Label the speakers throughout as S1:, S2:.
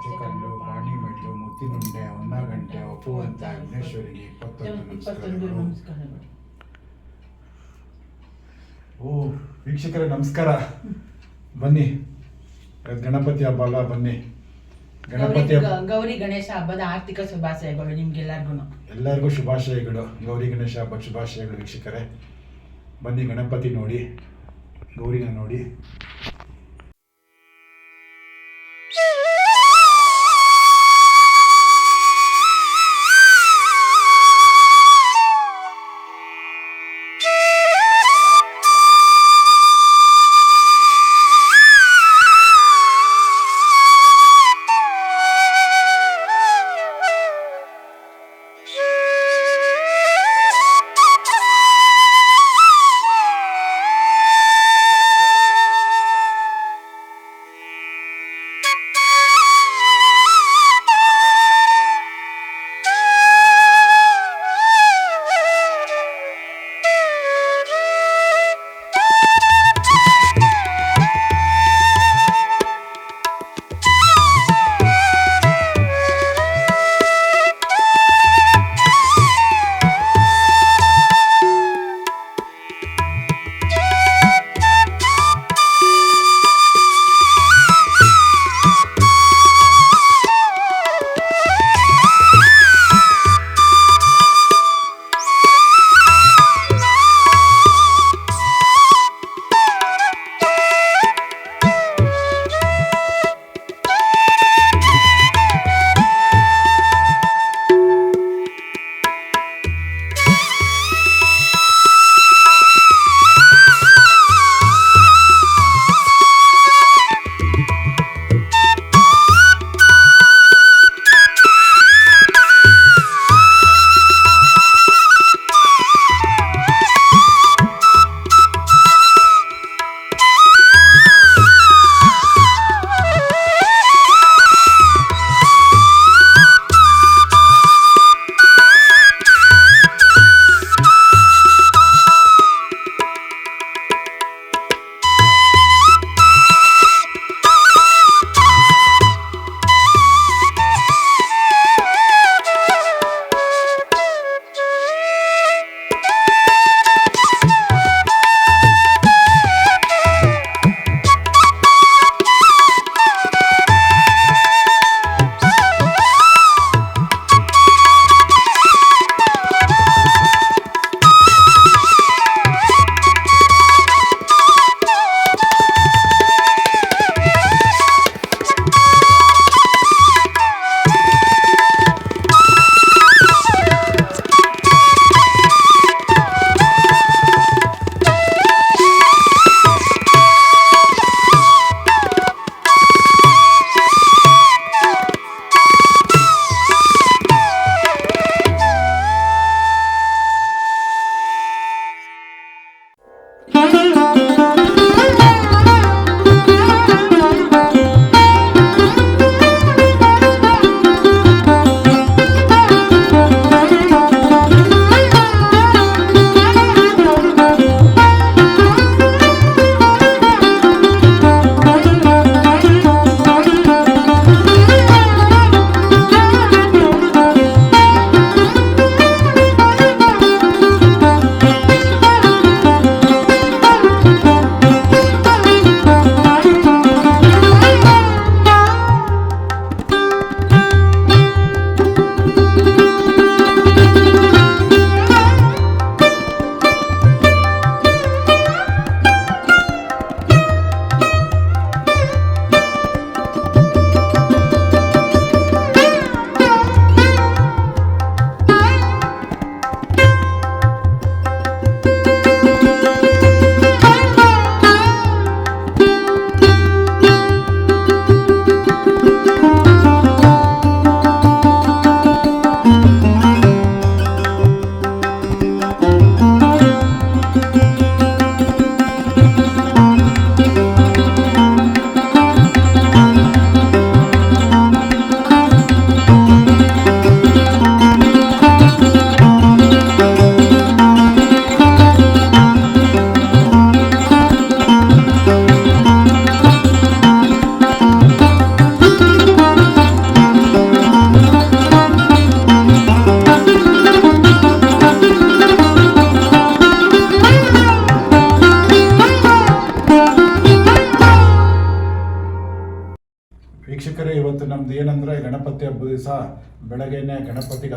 S1: ಅಚ್ಚಕಲ್ಲು ಪಾಣಿಮೆಟ್ಟು ಮುತ್ತಿನುಂಡೆ ಹೊನ್ನಗಂಟೆ ಒಪ್ಪುವಂತ ವಿಘ್ನೇಶ್ವರಿಗೆ ಇಪ್ಪತ್ತೊಂದು ನಮಸ್ಕಾರಗಳು. ಓ ವೀಕ್ಷಕರೇ ನಮಸ್ಕಾರ. ಬನ್ನಿ. ಗಣಪತಿ ಹಬ್ಬ ಅಲ್ಲ ಬನ್ನಿ. ಗಣಪತಿ
S2: ಗೌರಿ ಗಣೇಶ ಹಬ್ಬದ ಆರ್ಥಿಕ ಶುಭಾಶಯಗಳು ನಿಮ್ಗೆಲ್ಲರಿಗೂ
S1: ಎಲ್ಲರಿಗೂ ಶುಭಾಶಯಗಳು. ಗೌರಿ ಗಣೇಶ ಹಬ್ಬ ಶುಭಾಶಯಗಳು ವೀಕ್ಷಕರೇ. ಬನ್ನಿ ಗಣಪತಿ ನೋಡಿ. ಗೌರಿನ ನೋಡಿ.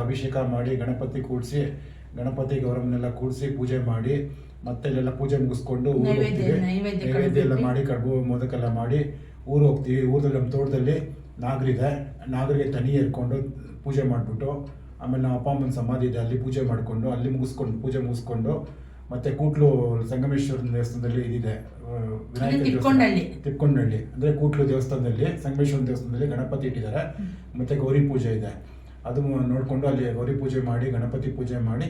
S1: ಅಭಿಷೇಕ ಮಾಡಿ ಗಣಪತಿ ಕೂಡಿಸಿ ಗಣಪತಿ ಗೌರವನ್ನೆಲ್ಲ ಕೂಡಿಸಿ ಪೂಜೆ ಮಾಡಿ ಮತ್ತೆ ಇಲ್ಲೆಲ್ಲ ಪೂಜೆ ಮುಗಿಸ್ಕೊಂಡು ಊರು
S2: ನೈವೇದ್ಯ-
S1: ಹೋಗ್ತೀವಿ.
S2: ನೈವೇದ್ಯ
S1: ನೈವೇದ್ಯ ಎಲ್ಲ ಮಾಡಿ ಕಡುಬು ಮೋದಕೆಲ್ಲ ಮಾಡಿ ಊರು ಹೋಗ್ತೀವಿ. ಊರಲ್ಲಿ ನಮ್ಮ ತೋಟದಲ್ಲಿ ನಾಗರಿದೆ ನಾಗರಿಗೆ ತನಿ ಏರ್ಕೊಂಡು ಪೂಜೆ ಮಾಡಿಬಿಟ್ಟು ಆಮೇಲೆ ನಮ್ಮ ಅಪ್ಪ ಅಮ್ಮನ ಸಮಾಧಿ ಇದೆ. ಅಲ್ಲಿ ಪೂಜೆ ಮಾಡಿಕೊಂಡು ಅಲ್ಲಿ ಮುಗಿಸ್ಕೊಂಡು ಪೂಜೆ ಮುಗಿಸ್ಕೊಂಡು ಮತ್ತೆ ಕೂಟ್ಲು ಸಂಗಮೇಶ್ವರನ ದೇವಸ್ಥಾನದಲ್ಲಿ ಇದಿದೆ. ವಿನಾಯಕ.
S2: ತಿಪ್ಕೊಂಡಳ್ಳಿ.
S1: ಅಂದ್ರೆ ಕೂಟ್ಲು ದೇವಸ್ಥಾನದಲ್ಲಿ ಸಂಗಮೇಶ್ವರ ದೇವಸ್ಥಾನದಲ್ಲಿ ಗಣಪತಿ ಇಟ್ಟಿದ್ದಾರೆ. ಮತ್ತೆ ಗೌರಿ ಪೂಜೆ ಇದೆ. ಅದು ನೋಡಿಕೊಂಡು ಅಲ್ಲಿ ಗೌರಿ ಪೂಜೆ ಮಾಡಿ, ಗಣಪತಿ ಪೂಜೆ ಮಾಡಿ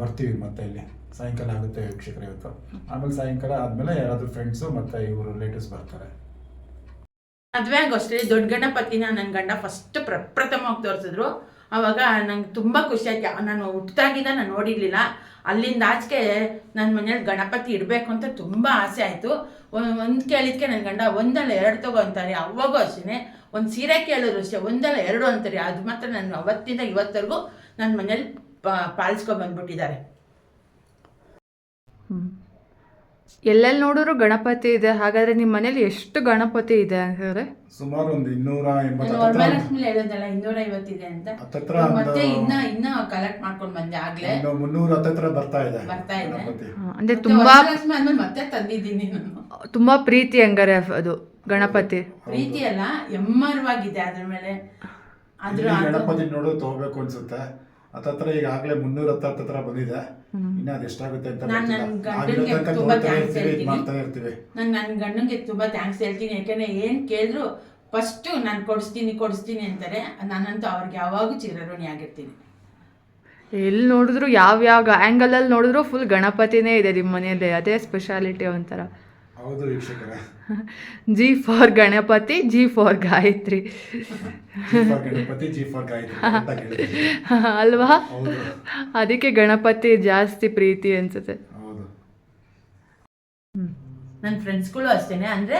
S1: ಬರ್ತೀವಿ ಮತ್ತೆ ಇಲ್ಲಿ. ಸಾಯಂಕಾಲ ಆಗುತ್ತೆ ವೀಕ್ಷಕರು ಇವತ್ತು. ಆಮೇಲೆ ಸಾಯಂಕಾಲ ಆದ್ಮೇಲೆ ಯಾರಾದ್ರೂ ಫ್ರೆಂಡ್ಸು ಮತ್ತೆ ಇವರು ರಿಲೇಟಿವ್ಸ್ ಬರ್ತಾರೆ.
S2: ಮದ್ವೆಗೂ ಅಷ್ಟೇ ದೊಡ್ಡ ಗಣಪತಿನ ನನ್ನ ಗಂಡ ಫಸ್ಟ್ ಪ್ರಪ್ರಥಮವಾಗಿ ತೋರಿಸಿದ್ರು. ಅವಾಗ ನಂಗೆ ತುಂಬ ಖುಷಿ ಆಯ್ತು. ನಾನು ಹುಟ್ಟಿದಾಗಿಂದ ನಾನು ನೋಡಿರಲಿಲ್ಲ. ಅಲ್ಲಿಂದ ಆಚೆಗೆ ನನ್ನ ಮನೇಲಿ ಗಣಪತಿ ಇಡಬೇಕು ಅಂತ ತುಂಬ ಆಸೆ ಆಯಿತು. ಒಂದು ಕೇಳಿದ್ಕೆ ನನ್ನ ಗಂಡ ಒಂದಲ್ಲ ಎರಡು ತಗೋ ಅಂತಾರೆ. ಅವಾಗೂ ಅಷ್ಟೇ ಒಂದು ಸೀರೆ ಕೇಳಿದ್ರು ಅಷ್ಟೇ. ಒಂದಲ್ಲ ಎರಡು ಅಂತಾರೆ. ಅದು ಮಾತ್ರ ನಾನು ಅವತ್ತಿಂದ ಇವತ್ತರೆಗೂ ನನ್ನ ಮನೇಲಿ ಪಾಲಿಸ್ಕೊಂಡು ಬಂದ್ಬಿಟ್ಟಿದ್ದಾರೆ.
S3: ಎಲ್ಲೆಲ್ಲಿ ನೋಡಿದ್ರು ಗಣಪತಿ ಇದೆ. ಹಾಗಾದ್ರೆ ನಿಮ್ಮ ಮನೇಲಿ ಎಷ್ಟು ಗಣಪತಿ ಇದೆ ಹಾಗಾದ್ರೆ
S1: ಸುಮಾರು ಒಂದು ಇನ್ನೂರ
S2: ನಾನು
S1: ಎಂಬತ್ತು
S2: ವರಮಹಾಲಕ್ಷ್ಮಿ ಹೇಳೋದಲ್ಲ ಇನ್ನೂರ ಐವತ್ತಿದೆ ಅಂತ.
S1: ಹತ್ತತ್ರ
S2: ಮತ್ತೆ
S1: ಒಂದು-
S2: ಇನ್ನ ಇನ್ನ ಕಲೆಕ್ಟ್ ಮಾಡ್ಕೊಂಡು ಬಂದೆ ಆಗ್ಲೇ.
S1: ಮುನ್ನೂರ ಹತ್ತತ್ರ ಬರ್ತಾ ಇದೆ
S2: ಬರ್ತಾ ಇದೆ.
S1: ಗಣಪತಿ.
S3: ಹಾ, ಅಂದ್ರೆ
S2: ಮತ್ತೆ
S3: ತುಂಬಾ
S2: ವರಮಹಾಲಕ್ಷ್ಮಿ ಆದ್ಮೇಲೆ ಮತ್ತೆ ತಂದಿದ್ದೀನಿ ನಾನು.
S3: ತುಂಬಾ ಪ್ರೀತಿ ಹಂಗಾರೆ ಅದು ಗಣಪತಿ.
S2: ಪ್ರೀತಿ ಅಲ್ಲ ಎಮ್ಮರವಾಗಿದೆ ಅದ್ರ ಮೇಲೆ.
S1: ಇಲ್ಲಿ
S2: ಅದು-
S1: ಗಣಪತಿ ನೋಡೋದು ತಗೋಬೇಕು ಅನ್ಸುತ್ತೆ. ಹತ್ತತ್ರ ಈಗಾಗಲೇ ಮುನ್ನೂರ ಹತ್ತತ್ರ ಬಂದಿದೆ. ಇನ್ನ ಅದೆಷ್ಟಾಗುತ್ತೆ ಅಂತ
S2: ನಾನ್
S1: ನನ್ನ
S2: ಗಂಡನ್ಗೆ ತುಂಬಾ
S1: ಇರ್ತೀವಿ,
S2: ಹೇಳ್ತೀನಿ.
S1: ಮಾಡ್ತಾನೆ ಇರ್ತೀವಿ.
S2: ನಾನು ನನ್ನ ಗಂಡಂಗೆ ತುಂಬಾ ಥ್ಯಾಂಕ್ಸ್ ಹೇಳ್ತೀನಿ. ಯಾಕಂದ್ರೆ ಏನ್ ಕೇಳಿದ್ರು ಫಸ್ಟ್ ನಾನು ಕೊಡಿಸ್ತೀನಿ ಕೊಡಿಸ್ತೀನಿ ಅಂತಾರೆ. ನಾನಂತೂ ಅವ್ರಿಗೆ ಯಾವಾಗೂ ಚಿರಋಣಿ ಆಗಿರ್ತೀನಿ.
S3: ಎಲ್ಲಿ ನೋಡಿದ್ರು ಯಾವ ಯಾವ ಆ್ಯಂಗಲಲ್ಲಿ ನೋಡಿದ್ರು ಫುಲ್ ಗಣಪತಿನೇ ಇದೆ ನಿಮ್ಮ ಮನೆಯಲ್ಲಿ. ಅದೇ ಸ್ಪೆಷಾಲಿಟಿ ಒಂಥರ.
S1: ಹೌದು ವೀಕ್ಷಕರ.
S3: G for Ganapati G for Gayatri.
S1: Ganapati G for Gayatri.
S3: ಅಲ್ವಾ? ಅದಕ್ಕೆ ಗಣಪತಿ ಜಾಸ್ತಿ ಪ್ರೀತಿ ಅನ್ಸುತ್ತೆ.
S1: ಹೌದು.
S2: ನನ್ನ ಫ್ರೆಂಡ್ಸ್ಗಳು ಅಷ್ಟೇನೆ ಅಂದರೆ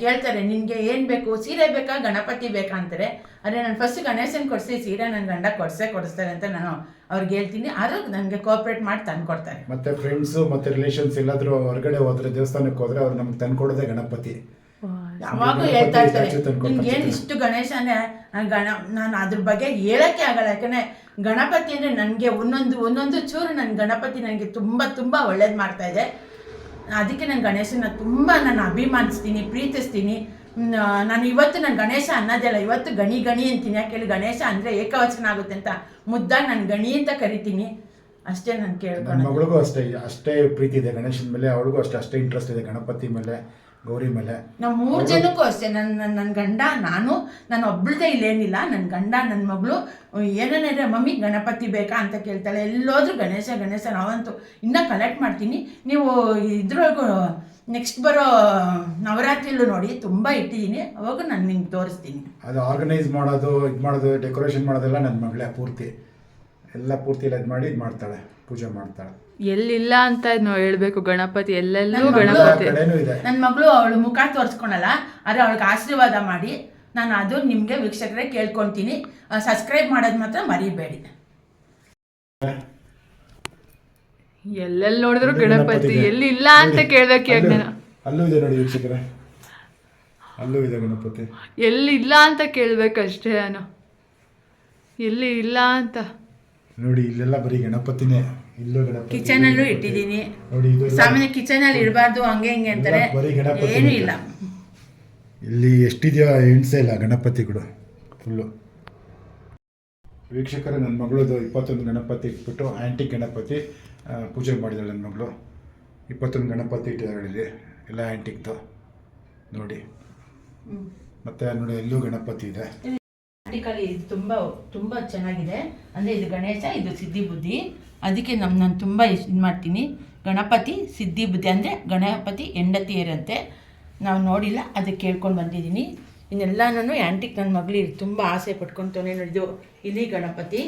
S2: ಕೇಳ್ತಾರೆ ನಿನಗೆ ಏನು ಬೇಕು? ಸೀರೆ ಬೇಕಾ? ಗಣಪತಿ ಬೇಕಾ ಅಂತಾರೆ. ಅದೇ ನಾನು ಫಸ್ಟ್ ಗಣೇಶನ್ ಕೊಡಿಸಿ ಸೀರೆ ನನ್ನ ಗಂಡ ಕೊಡಿಸೇ ಕೊಡಿಸ್ತಾರೆ ಅಂತ ನಾನು ಅವ್ರಿಗೆ ಹೇಳ್ತೀನಿ. ಆದರೂ ನನಗೆ ಕೋಆಪ್ರೇಟ್ ಮಾಡಿ ತಂದು ಕೊಡ್ತಾರೆ
S1: ಮತ್ತೆ ಫ್ರೆಂಡ್ಸು ಮತ್ತೆ ರಿಲೇಷನ್ಸ್ ಎಲ್ಲಾದರೂ ಹೊರಗಡೆ ಹೋದ್ರೆ ದೇವಸ್ಥಾನಕ್ಕೆ ಹೋದ್ರೆ ಅವ್ರು ನಮ್ಗೆ ತಂದ್ಕೊಡೋದೇ ಗಣಪತಿ.
S2: ಯಾವಾಗೂ
S1: ಗಣಪತಿ
S2: ಹೇಳ್ತಾ ಇರ್ತಾರೆ. ನಿಮ್ಗೆ ಏನು ಇಷ್ಟು ಗಣೇಶನೇ? ನಾನ್ ಗಣ ನಾನು ಅದ್ರ ಬಗ್ಗೆ ಹೇಳಕ್ಕೆ ಆಗಲ್ಲ. ಯಾಕಂದ್ರೆ ಗಣಪತಿ ಅಂದರೆ ನನಗೆ ಒಂದೊಂದು ಒಂದೊಂದು ಚೂರು ನನ್ನ ಗಣಪತಿ ನನಗೆ ತುಂಬ ತುಂಬ ಒಳ್ಳೇದು ಮಾಡ್ತಾ ಇದೆ. ಅದಕ್ಕೆ ನಾನು ಗಣೇಶನ ತುಂಬ ನಾನು ಅಭಿಮಾನಿಸ್ತೀನಿ ಪ್ರೀತಿಸ್ತೀನಿ. ನಾನು ಇವತ್ತು ನಾನು ಗಣೇಶ ಅನ್ನೋದಿಲ್ಲ ಇವತ್ತು ಗಣಿ ಗಣಿ ಅಂತೀನಿ. ಯಾಕೆ ಹೇಳಿ ಗಣೇಶ ಅಂದರೆ ಏಕವಚನ ಆಗುತ್ತೆ ಅಂತ ಮುದ್ದಾಗಿ ನಾನು ಗಣಿ ಅಂತ ಕರಿತೀನಿ. ಅಷ್ಟೇ ನಾನು ಕೇಳ್ಕೊಂಡು
S1: ಮಗಳಿಗೂ ಅಷ್ಟೇ ಅಷ್ಟೇ ಪ್ರೀತಿ ಇದೆ ಗಣೇಶನ ಮೇಲೆ ಅವಳಿಗೂ ಅಷ್ಟೇ ಅಷ್ಟೇ ಇಂಟ್ರೆಸ್ಟ್ ಇದೆ ಗಣಪತಿ ಮೇಲೆ. ಗೌರಿ ಮೇಲೆ.
S2: ನಾವು ಮೂರು ಜನಕ್ಕೂ ಅಷ್ಟೇ. ನನ್ನ ನನ್ನ ಗಂಡ ನಾನು ನಾನು ಒಬ್ಳದೇ ಇಲ್ಲೇನಿಲ್ಲ. ನನ್ನ ಗಂಡ ನನ್ನ ಮಗಳು ಏನೇನಿದೆ ಮಮ್ಮಿ ಗಣಪತಿ ಬೇಕಾ? ಅಂತ ಕೇಳ್ತಾಳೆ. ಎಲ್ಲೋದ್ರೂ ಗಣೇಶ ಗಣೇಶ ನಾವಂತೂ ಇನ್ನೂ ಕಲೆಕ್ಟ್ ಮಾಡ್ತೀನಿ. ನೀವು ಇದ್ರೊಳಗೂ ನೆಕ್ಸ್ಟ್ ಬರೋ ನವರಾತ್ರಿಲೂ ನೋಡಿ ತುಂಬ ಇಟ್ಟಿದ್ದೀನಿ ಅವಾಗ ನಾನು ನಿಮ್ಗೆ ತೋರಿಸ್ತೀನಿ.
S1: ಅದು ಆರ್ಗನೈಸ್ ಮಾಡೋದು ಇದು ಮಾಡೋದು ಡೆಕೋರೇಷನ್ ಮಾಡೋದೆಲ್ಲ ನನ್ನ ಮಗಳೇ ಪೂರ್ತಿ. ಎಲ್ಲ ಪೂರ್ತಿ ಎಲ್ಲ ಇದು ಮಾಡಿ ಇದು ಮಾಡ್ತಾಳೆ. ಪೂಜೆ ಮಾಡ್ತಾಳೆ.
S3: ಎಲ್ಲಿಲ್ಲ ಅಂತ ನಾವು ಹೇಳ್ಬೇಕು ಗಣಪತಿ ಎಲ್ಲೆಲ್ಲೂ ಗಣಪತಿ.
S2: ನನ್ನ ಮಗಳು ಅವಳು ಮುಖ ತೋರಿಸ್ಕೊಳಲ್ಲ ಆದ್ರೆ ಅವಳಿಗೆ ಆಶೀರ್ವಾದ ಮಾಡಿ ನಾನು ಅದು ನಿಮಗೆ ವೀಕ್ಷಕರೇ ಕೇಳ್ಕೊತೀನಿ. ಸಬ್ಸ್ಕ್ರೈಬ್ ಮಾಡೋದು ಮಾತ್ರ ಮರಿಬೇಡಿ.
S3: ಎಲ್ಲೆಲ್ಲಿ ನೋಡಿದ್ರು ಗಣಪತಿ. ಎಲ್ಲಿ ಇಲ್ಲ ಅಂತ ಕೇಳ್ಬೇಕು ಯಾಕೆ
S1: ಅಲ್ಲೂ-
S3: ನಾನು
S1: ಅಲ್ಲೂ ಇದೆ ನೋಡಿ ವೀಕ್ಷಕರೇ. ಅಲ್ಲೂ ಇದೆ ಗಣಪತಿ.
S3: ಎಲ್ಲಿ ಇಲ್ಲ ಅಂತ ಕೇಳ್ಬೇಕಷ್ಟೇ ನಾನು. ಎಲ್ಲಿ ಇಲ್ಲ ಅಂತ.
S1: ನೋಡಿ ಇಲ್ಲೆಲ್ಲ ಬರೀ ಗಣಪತಿನೇ. ಇಲ್ಲೂ ಅಲ್ಲೂ
S2: ಕಿಚನಲ್ಲೂ ಇಟ್ಟಿದ್ದೀನಿ.
S1: ನೋಡಿ ಇದು ಅಲ್ಲಿ
S2: ಸಾಮಾನ್ಯ ಕಿಚನಲ್ಲಿ ಇಡಬಾರ್ದು ಹಂಗೆ ಹಿಂಗೆ ಅಂತಾರೆ.
S1: ಎಲ್ಲ ಬರೀ ಗಣಪತಿ
S2: ಏನೂ. ಇಲ್ಲ.
S1: ಇಲ್ಲಿ ಎಷ್ಟಿದೆಯೋ ಹೆಣ್ಸೆ ಇಲ್ಲ ಗಣಪತಿಗಳು ಫುಲ್ಲು ವೀಕ್ಷಕರೇ ನನ್ನ ಮಗಳದು ಇಪ್ಪತ್ತೊಂದು ಗಣಪತಿ ಇಟ್ಬಿಟ್ಟು ಆ್ಯಂಟಿಕ್ ಗಣಪತಿ ಪೂಜೆ ಮಾಡಿದಾಳೆ ನನ್ನ ಮಗಳು. ಇಪ್ಪತ್ತೊಂದು ಗಣಪತಿ ಇಟ್ಟಿದ್ದಾಳೆ ಇಲ್ಲಿ ಎಲ್ಲ ಆ್ಯಂಟಿಕ್ದು ನೋಡಿ. ಮತ್ತೆ ನೋಡಿ ಎಲ್ಲೂ ಗಣಪತಿ ಇದೆ.
S2: ಆ್ಯಂಟಿಕಲ್ಲಿ ಇದು ತುಂಬ ತುಂಬ ಚೆನ್ನಾಗಿದೆ. ಅಂದರೆ ಇದು ಗಣೇಶ ಇದು ಸಿದ್ಧಿ ಬುದ್ಧಿ. ಅದಕ್ಕೆ ನಮ್ಮ ನಾನು ತುಂಬ ಇದು ಮಾಡ್ತೀನಿ. ಗಣಪತಿ, ಸಿದ್ಧಿ ಬುದ್ಧಿ ಅಂದರೆ ಗಣಪತಿ ಹೆಂಡತಿಯರಂತೆ. ನಾವು ನೋಡಿಲ್ಲ, ಅದಕ್ಕೆ ಕೇಳ್ಕೊಂಡು ಬಂದಿದ್ದೀನಿ. ಇನ್ನೆಲ್ಲ ನಾನು ಆ್ಯಂಟಿಕ್ ನನ್ನ ಮಗಳಿಗೆ ತುಂಬ ಆಸೆ ಪಟ್ಕೊತಾನೆ ಇದು ಇಲ್ಲಿ ಗಣಪತಿ.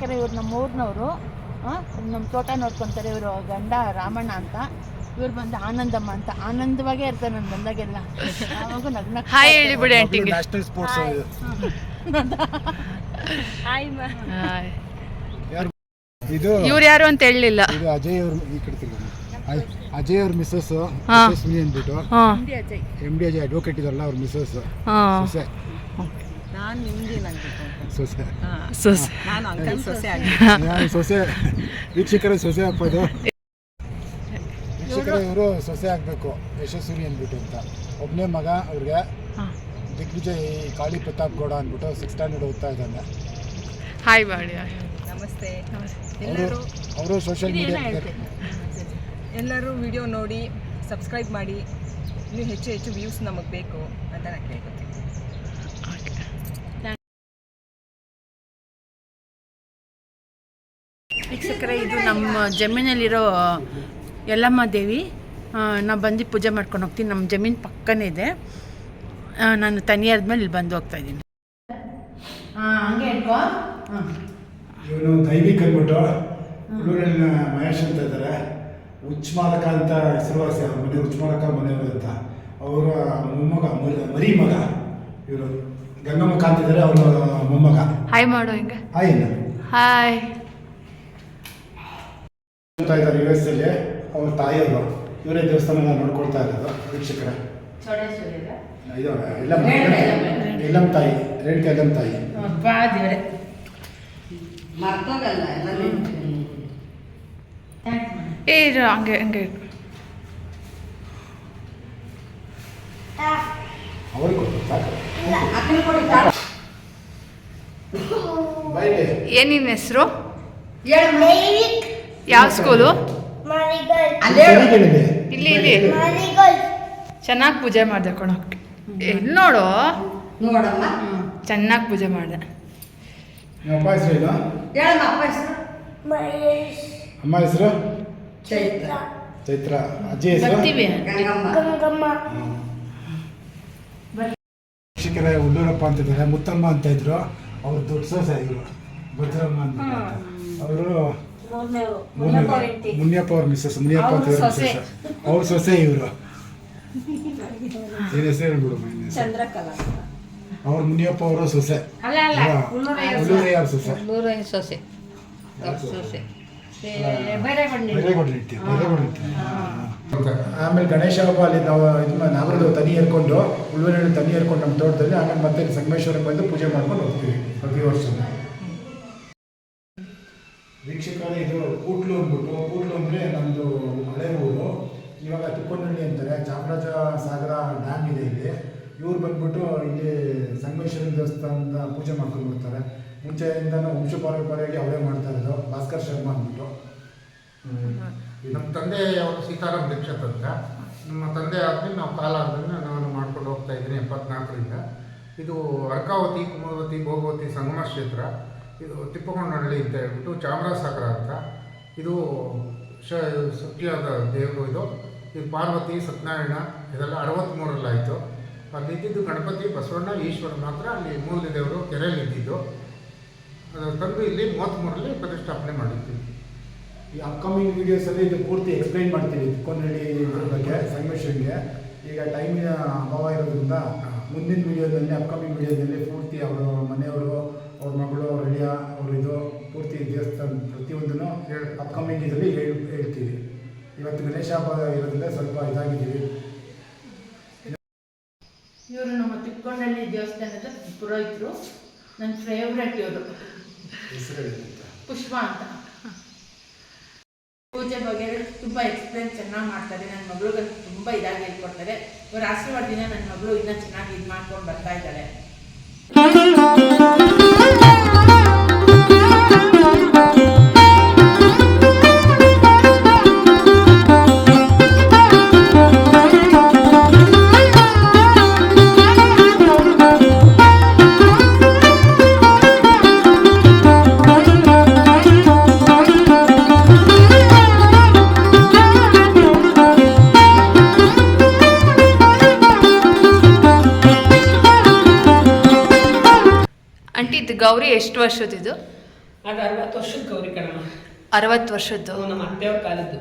S2: ವೀಕ್ಷಕರೇ ಇವ್ರು ನಮ್ಮ ಊರಿನವರು ನಮ್ಮ ತೋಟ ನೋಡ್ಕೊತಾರೆ ಇವರು ಗಂಡ ರಾಮಣ್ಣ ಅಂತ. ಇವ್ರು ಬಂದು ಆನಂದಮ್ಮ ಅಂತ. ಆನಂದವಾಗೇ ಇರ್ತಾರೆ ನನ್ನ ಬಂದಾಗೆಲ್ಲ ನಗ್ನ
S3: ಹಾಯ್ ಹೇಳಿ ಬಿಡಿ ಆಂಟಿಗೆ.
S1: ನ್ಯಾಷನಲ್ ಸ್ಪೋರ್ಟ್ಸ್ ಇದು.
S3: ಇವ್ರು ಯಾರು ಅಂತ ಹೇಳಲಿಲ್ಲ.
S1: ಇದು ಅಜಯ್ ಅವ್ರ ಈ ಕಡೆ ತಿರ್ಗಿ. ಅಜಯ್ ಅವ್ರ ಮಿಸ್ಸಸ್. ಸುನಿ ಅಂದ್ಬಿಟ್ಟು. M D Ajay. ಅಡ್ವೊಕೇಟ್ ಇದಾರಲ್ಲ ಅವ್ರ ಮಿಸ್ಸಸ್
S4: ನಾನು ನಿಮ್ಗೆ ನಂಗೆ
S1: ಸೊಸೆ.
S3: ಸೊಸ್.
S4: ನಾನು ಅಂಕಲ್ ಸೊಸೆ ಆಗಿ
S1: ನಾನು ಸೊಸೆ ವೀಕ್ಷಕರ ಸೊಸೆ ಹಾಕೋದು ವೀಕ್ಷಕರ ಇವರು ಸೊಸೆ ಹಾಕ್ಬೇಕು ಯಶಸ್ವಿ ಅಂದ್ಬಿಟ್ಟು ಅಂತ. ಒಬ್ಬನೇ ಮಗ ಅವ್ರಿಗೆ ದಿಗ್ವಿಜಯ್ ಕಾಳಿ ಪ್ರತಾಪ್ ಗೌಡ ಅಂದ್ಬಿಟ್ಟು ಸಿಕ್ಸ್ ಸ್ಟ್ಯಾಂಡರ್ಡ್ ಓದ್ತಾ ಇದ್ದಾನೆ.
S3: ಹಾಯ್
S4: ನಮಸ್ತೆ.
S1: ಅವರು
S4: ಎಲ್ಲರೂ
S1: ಅವರು ಸೋಷಿಯಲ್ ಮೀಡಿಯಾ
S4: ಎಲ್ಲರೂ ವಿಡಿಯೋ ನೋಡಿ ಸಬ್ಸ್ಕ್ರೈಬ್ ಮಾಡಿ. ಇನ್ನೂ ಹೆಚ್ಚು ಹೆಚ್ಚು ವ್ಯೂಸ್ ನಮಗೆ ಬೇಕು ಅಂತ ನಾನು ಕೇಳ್ಕೊತೀನಿ.
S2: ವೀಕ್ಷಕರೇ ಇದು ನಮ್ಮ ಜಮೀನಲ್ಲಿರೋ ಯಲ್ಲಮ್ಮ ದೇವಿ. ನಾವು ಬಂದು ಪೂಜೆ ಮಾಡ್ಕೊಂಡು ಹೋಗ್ತೀನಿ ನಮ್ಮ ಜಮೀನು ಪಕ್ಕನೇ ಇದೆ. ನಾನು ತನಿಯಾದ್ಮೇಲೆ ಇಲ್ಲಿ ಬಂದು ಹೋಗ್ತಾ ಇದ್ದೀನಿ.
S1: ಇವನು ದೈವಿಕ್ ಅಂದ್ಬಿಟ್ಟು ಹುಡುಗರನ್ನ ಮಹೇಶ್ ಅಂತ ಇದ್ದಾರೆ ಉಚ್ಮಾಲಕ ಅಂತ ಹೆಸರುವಾಸಿ ಅವ್ರ ಮನೆ ಉಚ್ಮಾಲಕ ಮನೆಯವರು ಅಂತ. ಅವರ ಮೊಮ್ಮಗ ಮರಿ- ಮರಿ ಮಗ. ಇವರು ಗಂಗಮ್ಮ ಕಾಂತಿದ್ದಾರೆ ಅವರ ಮೊಮ್ಮಗ.
S3: ಹಾಯ್ ಮಾಡು ಹಿಂಗೆ.
S1: ಹಾಯ್
S3: ಹಾಯ್
S1: ಇದ್ದಾರೆ ಯು ಎಸ್ ಅಲ್ಲಿ ಅವ್ರ ತಾಯಿಯವರು ಇವರೇ ದೇವಸ್ಥಾನ ನೋಡ್ಕೊಳ್ತಾ ಇರೋದು ವೀಕ್ಷಕರ. ಇದು ಎಲ್ಲ ಎಲ್ಲಮ್ಮ ತಾಯಿ ರೇಣುಕ ಎಲ್ಲಮ್ಮ ತಾಯಿ.
S3: ಏ ಇರು, ಹಂಗೆ ಹಂಗೆ ಏನಿನ ಹೆಸರು? ಯಾವ ಸ್ಕೂಲು. ಇಲ್ಲಿ ಇಲ್ಲಿ. ಚೆನ್ನಾಗಿ ಪೂಜೆ ಮಾಡಿದೆ ಕಣ. ಎಲ್ಲಿ ನೋಡು. ಚೆನ್ನಾಗಿ ಪೂಜೆ ಮಾಡಿದೆ.
S1: ಅಪ್ಪ ಹೆಸರು ಏನು? ಅಮ್ಮ ಹೆಸರು? ಚೈತ್ರ. ಅಜ್ಜಿ ಹೆಸರು? ಶಿಕ್ಷಕರ ಉಳ್ಳೂರಪ್ಪ ಅಂತಿದ್ದಾರೆ ಮುತ್ತಮ್ಮ ಅಂತ ಇದ್ರು. ಅವ್ರು ದೊಡ್ಡ ಸೊಸೆ ಇದ್ರು ಭದ್ರಮ್ಮ ಅಂತ. ಅವರು ಮುನಿಯಪ್ಪ ಅವ್ರ ಮಿಸ್ಸಸ್ ಮುನಿಯಪ್ಪ ಅಂತ ಮಿಸ್ಸಸ್. ಅವ್ರ ಸೊಸೆ ಇವರು. ಏನ್ ಹೆಸರು? ಹೇಳ್ಬಿಡು
S4: ಚಂದ್ರಕಲಾ
S1: ಅವ್ರ ಮುನಿಯಪ್ಪ ಅವರ ಸೊಸೆ. ಉಳ್ಳೂರಯ್ಯ ಅವ್ರ ಸೊಸೆ?
S5: ನೂರ ಸೊಸೆ
S1: ಆಮೇಲೆ ಗಣೇಶ ಹಬ್ಬ ಅಲ್ಲಿ ನಾವು ಇದು ಮಾ- ನಾಗರದ ತನಿ ಏರ್ಕೊಂಡು ಉಳುವನಹಳ್ಳಿ ತನಿ ಏರ್ಕೊಂಡು ನಮ್ಮ ತೋಟದಲ್ಲಿ ಆಮೇಲೆ ಮತ್ತೆ ಇಲ್ಲಿ ಸಂಗಮೇಶ್ವರಕ್ಕೆ ಬಂದು ಪೂಜೆ ಮಾಡ್ಕೊಂಡು ಹೋಗ್ತೀವಿ ಪ್ರತಿ ವರ್ಷ ವೀಕ್ಷಕರೇ, ಇದು ಕೂಟ್ಲು ಅಂದ್ಬಿಟ್ಟು, ಕೂಟ್ಲು ಅಂದರೆ ನಮ್ಮದು ಹಳೆ ಊರು. ಇವಾಗ ತುಕ್ಕೋನಹಳ್ಳಿ ಅಂತಾರೆ. ಚಾಮರಾಜ ಸಾಗರ ಡ್ಯಾಮ್ ಇದೆ ಇಲ್ಲಿ. ಇವ್ರು ಬಂದ್ಬಿಟ್ಟು ಇಲ್ಲಿ ಸಂಗಮೇಶ್ವರ ದೇವಸ್ಥಾನದ ಪೂಜೆ ಮಾಡ್ಕೊಂಡು ಬರ್ತಾರೆ. ಮುಂಚೆಯಿಂದನೂ ವಂಶ ಪಾರಂಪರೆಯಾಗಿ ಅವರೇ ಮಾಡ್ತಾ ಇರೋದು. ಭಾಸ್ಕರ್ ಶರ್ಮಾ ಅಂದ್ಬಿಟ್ಟು.
S5: ನಮ್ಮ ತಂದೆ ಅವರು ಸೀತಾರಾಮ್ ದೀಕ್ಷಿತ್ ಅಂತ. ನಮ್ಮ ತಂದೆ ಆದ್ಮೇಲೆ ನಾವು ಕಾಲ ಆದ್ಮೇಲೆ ನಾನು ಮಾಡ್ಕೊಂಡು ಹೋಗ್ತಾ ಇದ್ದೀನಿ ಎಪ್ಪತ್ನಾಲ್ಕರಿಂದ. ಇದು ಅರ್ಕಾವತಿ, ಕುಮಾರವತಿ, ಭೋಗವತಿ ಸಂಗಮ ಕ್ಷೇತ್ರ. ಇದು ತಿಪ್ಪಗೊಂಡನಹಳ್ಳಿ ಅಂತ ಹೇಳ್ಬಿಟ್ಟು ಚಾಮರಾಜಸಾಗರ ಅಂತ. ಇದು ಶ ದೇವರು ಇದು. ಇದು ಪಾರ್ವತಿ ಸತ್ಯನಾರಾಯಣ ಇದೆಲ್ಲ ಅರವತ್ತ್ಮೂರಲ್ಲಾಯಿತು ಅಲ್ಲಿ ಇದ್ದಿದ್ದು ಗಣಪತಿ ಬಸವಣ್ಣ ಈಶ್ವರ ಮಾತ್ರ ಅಲ್ಲಿ ಮೂಲ ದೇವರು ಕೆರೆಯಲ್ಲಿ ಇದ್ದಿದ್ದು ಅದು ತಂದು ಇಲ್ಲಿ ಮೂವತ್ತ್ಮೂರರಲ್ಲಿ ಪ್ರತಿಷ್ಠಾಪನೆ ಮಾಡಿದ್ದೀವಿ
S1: ಈ ಅಪ್ಕಮಿಂಗ್ ವೀಡಿಯೋಸಲ್ಲಿ ಇದು ಪೂರ್ತಿ ಎಕ್ಸ್ಪ್ಲೈನ್ ಮಾಡ್ತೀವಿ ಕೊನೆಯಲ್ಲಿ ಬಗ್ಗೆ ಸಂಗಮೇಶ್ವರಿಗೆ. ಈಗ ಟೈಮಿನ ಅಭಾವ ಇರೋದ್ರಿಂದ ಮುಂದಿನ ವಿಡಿಯೋದಲ್ಲಿ ಅಪ್ಕಮಿಂಗ್ ವಿಡಿಯೋದಲ್ಲಿ ಪೂರ್ತಿ ಅವರು ಮನೆಯವರು ಅವ್ರ ಮಗಳು ಅವ್ರ ಅಳಿಯ ಅವ್ರ ಇದು ಪೂರ್ತಿ ದೇವಸ್ಥಾನ ಪ್ರತಿಯೊಂದನ್ನು
S5: ಹೇಳಿ
S1: ಅಪ್ಕಮಿಂಗ್ ಇದರಲ್ಲಿ ಹೇಳಿ ಹೇಳ್ತೀವಿ. ಇವತ್ತು ಗಣೇಶ ಹಬ್ಬ ಇರೋದ್ರಿಂದ ಸ್ವಲ್ಪ ಇದಾಗಿದ್ದೀವಿ.
S2: ಇವರು ನಮ್ಮ ತಿಕ್ಕೊಂಡಳ್ಳಿ ದೇವಸ್ಥಾನದ ಪುರೋಹಿತರು. ನನ್ನ ಫೇವ್ರೆಟ್ ಇವರು. ಪುಷ್ಪ ಅಂತ. ಪೂಜೆ ಬಗ್ಗೆ ತುಂಬ ಎಕ್ಸ್ಪ್ಲೇನ್ ಚೆನ್ನಾಗಿ ಮಾಡ್ತಾರೆ. ನನ್ನ ಮಗಳಿಗೆ ತುಂಬ ಇದಾಗಿ ಹೇಳ್ಕೊಡ್ತಾರೆ. ಇವ್ರ ಆಶೀರ್ವಾದದಿಂದ ನನ್ನ ಮಗಳು ಇನ್ನೂ ಚೆನ್ನಾಗಿ ಇದು ಮಾಡ್ಕೊಂಡು ಬರ್ತಾ ಇದ್ದಾಳೆ.
S3: ಗೌರಿ ಎಷ್ಟು ವರ್ಷದಿದು
S6: ಅದು ಅರವತ್ತು ವರ್ಷದ ಗೌರಿ ಕಣಮ್ಮ.
S3: ಅರವತ್ತು ವರ್ಷದ್ದು.
S6: ನಮ್ಮ ಅತ್ತೆಯವ್ರ ಕಾಲದ್ದು.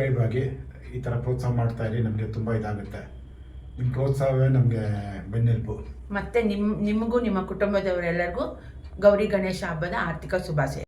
S1: ಸಬ್ಸ್ಕ್ರೈಬ್ ಆಗಿ ಈ ಥರ ಪ್ರೋತ್ಸಾಹ ಮಾಡ್ತಾ ಇರಿ, ನಮಗೆ ತುಂಬ ಇದಾಗುತ್ತೆ. ನಿಮ್ಮ ಪ್ರೋತ್ಸಾಹವೇ ನಮಗೆ ಬೆನ್ನೆಲುಬು.
S2: ಮತ್ತೆ ನಿಮ್ಮ ನಿಮಗೂ, ನಿಮ್ಮ ಕುಟುಂಬದವರೆಲ್ಲರಿಗೂ ಗೌರಿ ಗಣೇಶ ಹಬ್ಬದ ಆರ್ಥಿಕ ಶುಭಾಶಯ.